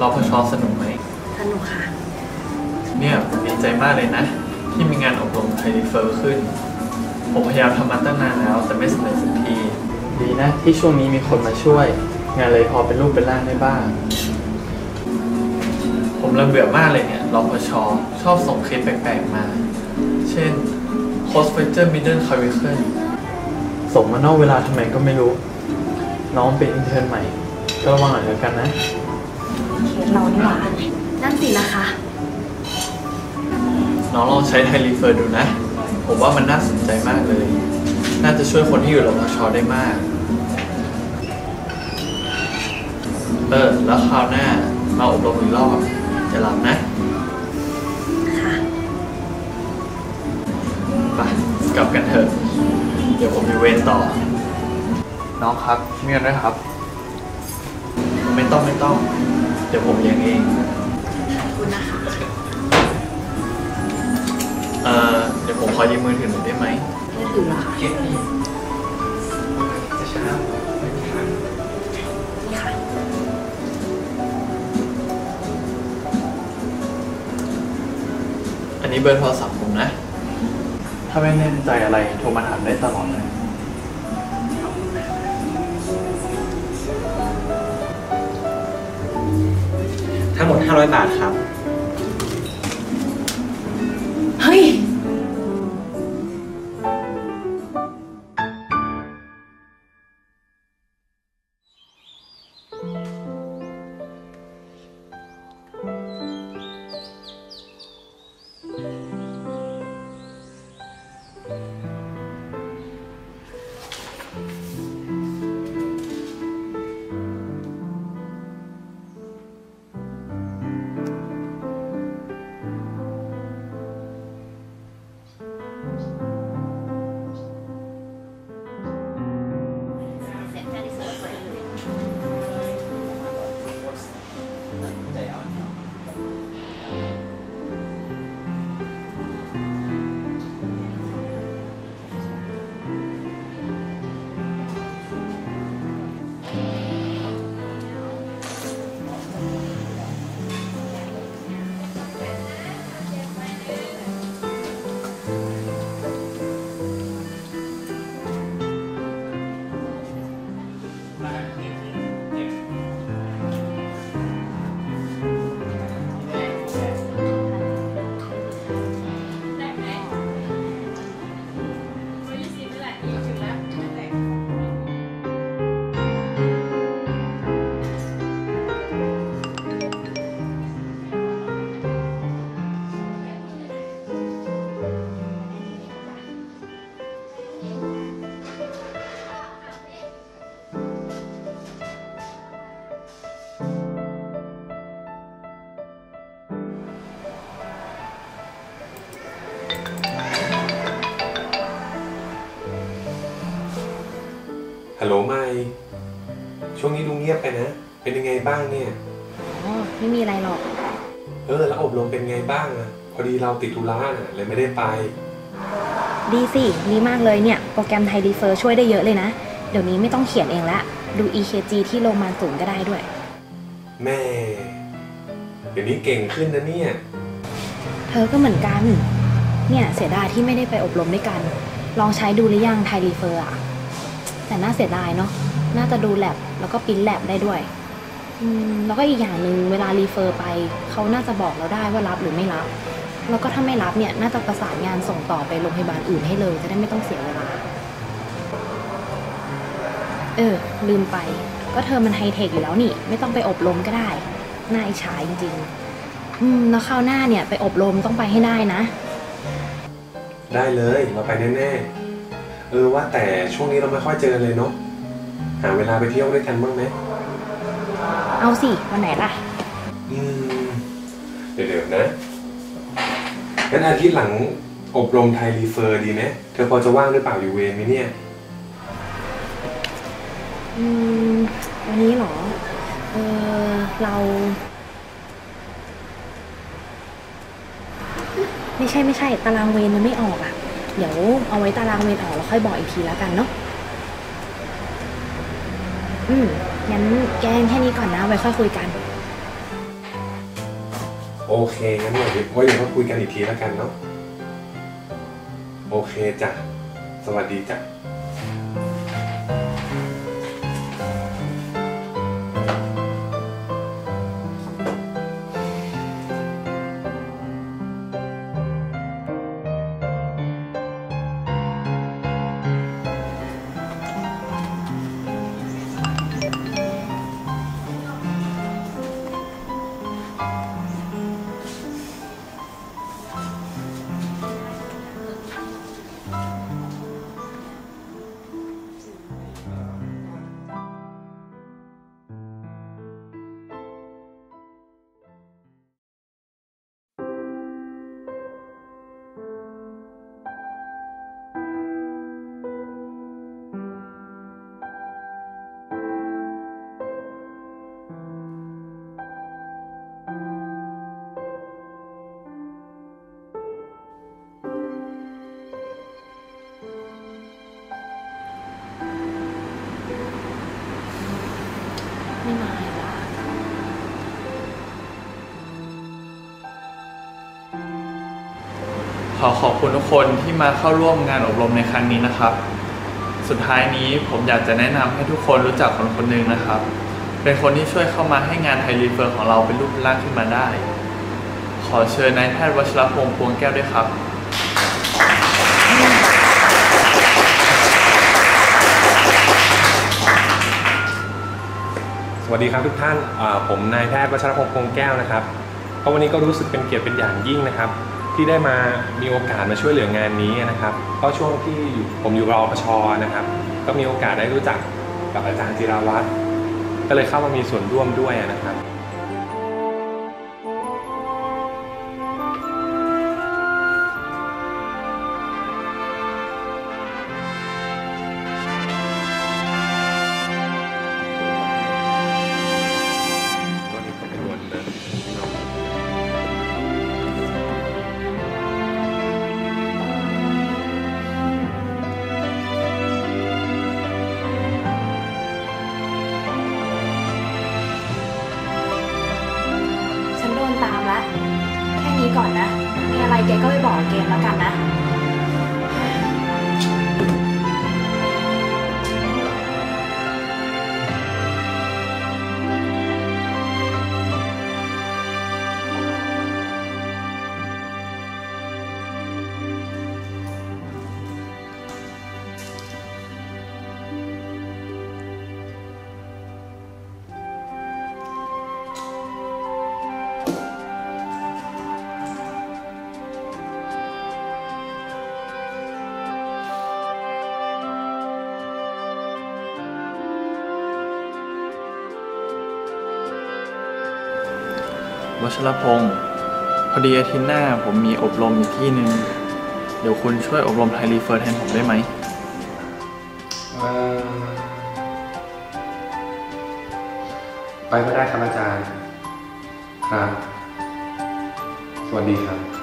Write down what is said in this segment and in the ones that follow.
รอพชสนุกไหมสนุกค่ะ เนี่ยผมดีใจมากเลยนะ ที่มีงานอบรมไทยรีเฟอร์ขึ้น ผมพยายามทำมาตั้งนานแล้ว แต่ไม่สำเร็จสักที ดีนะ ที่ช่วงนี้มีคนมาช่วย งานเลยพอเป็นรูปเป็นร่างได้บ้าง ผมระเบื่อมากเลยเนี่ยรอพชชอบส่งเคสแปลกๆมา เช่น Cost Feature Middle Curriculum ส่งมานอกเวลาทำไมก็ไม่รู้ น้องเป็นอินเทอร์นใหม่ ก็ระวังหน่อยแล้วกันนะ เคสเรานี่หว่านั่นสินะคะ น้องลองใช้ไทยรีเฟอร์ดูนะ ผมว่ามันน่าสนใจมากเลย น่าจะช่วยคนที่อยู่รพชได้มาก เออ แล้วคราวหน้ามาอบรมอีกรอบจะรับนะ ค่ะไปกลับกันเถอะ เดี๋ยวผมมีเวรต่อ น้องครับมีอะไรครับ ไม่ต้องไม่ต้อง เดี๋ยวผมเลี้ยงเองขอบคุณนะคะ เออเดี๋ยวผมขอยืมมือถือหน่อยได้ไหมไม่ถือหรอคะนี่ค่ะ อันนี้เบอร์โทรศัพท์ผมนะ ถ้าไม่แน่ใจอะไรโทรมาถามได้ตลอดเลย 500 บาทครับ บ้างเนี่ย อ๋อ ไม่มีอะไรหรอก เออ แล้วอบรมเป็นไงบ้างอะพอดีเราติดธุระน่ะเลยไม่ได้ไป ดีสิ ดีมากเลยเนี่ย โปรแกรมไทยรีเฟอร์ช่วยได้เยอะเลยนะ เดี๋ยวนี้ไม่ต้องเขียนเองละ ดู EKG ที่โรงพยาบาลศูนย์ก็ได้ด้วย แม่ เดี๋ยวนี้เก่งขึ้นนะเนี่ย เธอก็เหมือนกัน เนี่ยเสียดายที่ไม่ได้ไปอบรมด้วยกัน ลองใช้ดูหรือยังไทยรีเฟอร์อะแต่น่าเสียดายเนาะ น่าจะดูแลบแล้วก็ปริ้นแลบได้ด้วยอืม แล้วก็อีกอย่างหนึ่งเวลารีเฟอร์ไป เขาน่าจะบอกเราได้ว่ารับหรือไม่รับ แล้วก็ถ้าไม่รับเนี่ยน่าจะประสานงานส่งต่อไปโรงพยาบาลอื่นให้เลย จะได้ไม่ต้องเสียเวลา เออ ลืมไป ก็เธอมันไฮเทคอยู่แล้วนี่ ไม่ต้องไปอบรมก็ได้น่าอิจฉาจริงๆ อืมแล้วคราวหน้าเนี่ยไปอบรมต้องไปให้ได้นะ ได้เลยเราไปแน่ๆ เออว่าแต่ช่วงนี้เราไม่ค่อยเจอเลยเนาะ หาเวลาไปเที่ยวด้วยกันบ้างไหม เอาสิ วันไหนล่ะ อืม เดี๋ยวๆนะงั้นอาทิตย์หลังอบรมไทยรีเฟอร์ดีไหมเธอพอจะว่างหรือเปล่าอยู่เวรไหมเนี่ย อืม วันนี้เหรอ เออเรา ไม่ใช่ไม่ใช่ ตารางเวรมันไม่ออกอะ่ะ เดี๋ยวเอาไว้ตารางเวรออกแล้วค่อยบอกอีกทีแล้วกันเนาะ อืม งั้นแกล้งแค่นี้ก่อนนะ ไว้ค่อยคุยกัน โอเคงั้นเดี๋ยวไว้เดี๋ยวมาคุยกันอีกทีแล้วกันเนาะ โอเคจ้ะ สวัสดีจ้ะ ขอขอบคุณทุกคนที่มาเข้าร่วมงานอบรมในครั้งนี้นะครับ สุดท้ายนี้ผมอยากจะแนะนำให้ทุกคนรู้จักคนคนหนึ่งนะครับ เป็นคนที่ช่วยเข้ามาให้งานไทยรีเฟอร์ของเราเป็นรูปร่างขึ้นมาได้ ขอเชิญนายแพทย์วชรพงษ์พวงแก้วด้วยครับสวัสดีครับทุกท่าน ผมนายแพทย์วัชรพงษ์พงแก้วนะครับ ก็วันนี้ก็รู้สึกเป็นเกียรติเป็นอย่างยิ่งนะครับ ที่ได้มามีโอกาสมาช่วยเหลืองานนี้นะครับ ก็ช่วงที่ผมอยู่รอปชนะครับ ก็มีโอกาสได้รู้จักกับอาจารย์จิราวัตรก็เลยเข้ามามีส่วนร่วมด้วยนะครับ แกก็ไปบอกเกมแล้วกันนะ วชรพงศ์พอดีอาทิตย์หน้าผมมีอบรมอีกที่หนึ่งเดี๋ยวคุณช่วยอบรมไทยรีเฟอร์แทนผมได้ไหมไปก็ได้ครับอาจารย์ ครับ สวัสดีครับ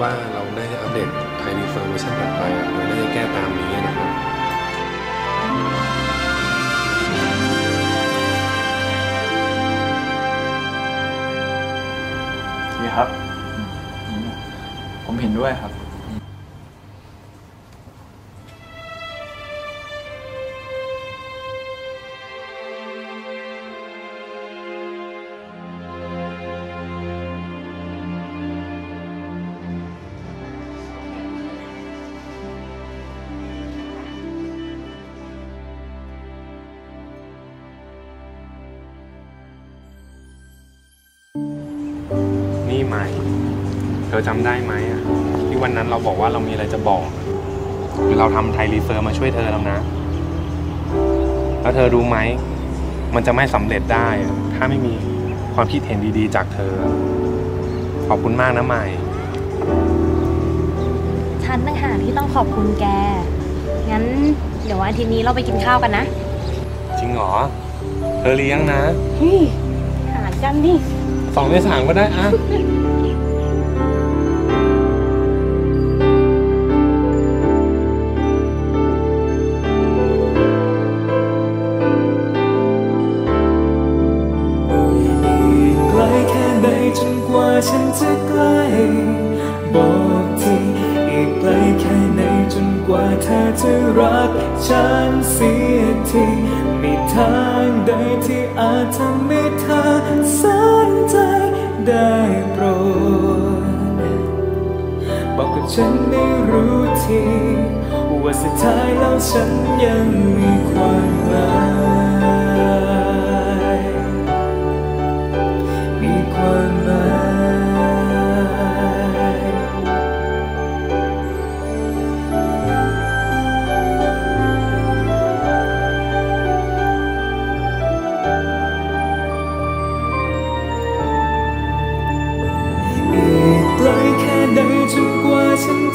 ว่าเราน่าจะอัปเดตไทยรีเฟอร์เวอร์ชันถัดไปอะเราน่าจะแก้ตามนี้นะครับดีครับ ผมเห็นด้วยครับ ม่เธอจำได้ไหมอะที่วันนั้นเราบอกว่าเรามีอะไรจะบอกคือเราทำไทยรีเฟอร์มาช่วยเธอแล้วนะ แล้วเธอรู้ไหม มันจะไม่สำเร็จได้อะถ้าไม่มีความคิดเห็นดีๆ จากเธอ ขอบคุณมากนะใหม่ ฉันต่างหากที่ต้องขอบคุณแก งั้นเดี๋ยววันอาทิตย์นี้เราไปกินข้าวกันนะจริงเหรอ เธอเลี้ยงนะเฮ้ยหารกันดิ สองในสามก็ได้อะ จนกว่าฉันจะใกล้บอกทีอีกไกลแค่ไหนจนกว่าเธอจะรักฉันเสียทีมีทางใดที่อาจทำให้เธอสนใจได้โปรดบอกกับฉันได้รู้ทีว่าสุดท้ายแล้วฉันยังมีความหมาย